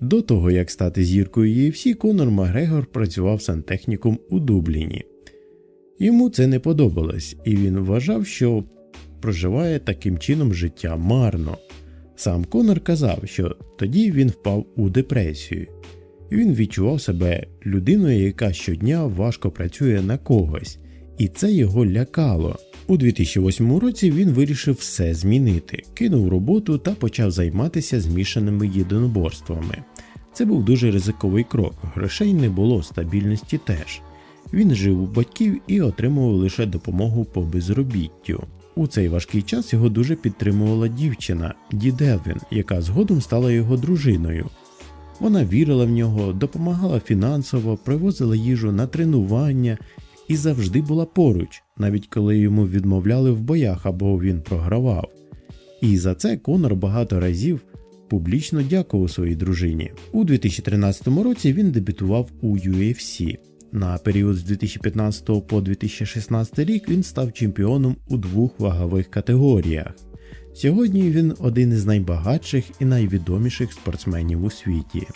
До того, як стати зіркою UFC, Конор Макгрегор працював сантехніком у Дубліні. Йому це не подобалось, і він вважав, що проживає таким чином життя марно. Сам Конор казав, що тоді він впав у депресію. Він відчував себе людиною, яка щодня важко працює на когось, і це його лякало. У 2008 році він вирішив все змінити, кинув роботу та почав займатися змішаними єдиноборствами. Це був дуже ризиковий крок, грошей не було, стабільності теж. Він жив у батьків і отримував лише допомогу по безробіттю. У цей важкий час його дуже підтримувала дівчина Ді Делвін, яка згодом стала його дружиною. Вона вірила в нього, допомагала фінансово, привозила їжу на тренування і завжди була поруч, навіть коли йому відмовляли в боях або він програвав. І за це Конор багато разів публічно дякував своїй дружині. У 2013 році він дебютував у UFC. На період з 2015 по 2016 рік він став чемпіоном у двох вагових категоріях. Сьогодні він один із найбагатших і найвідоміших спортсменів у світі.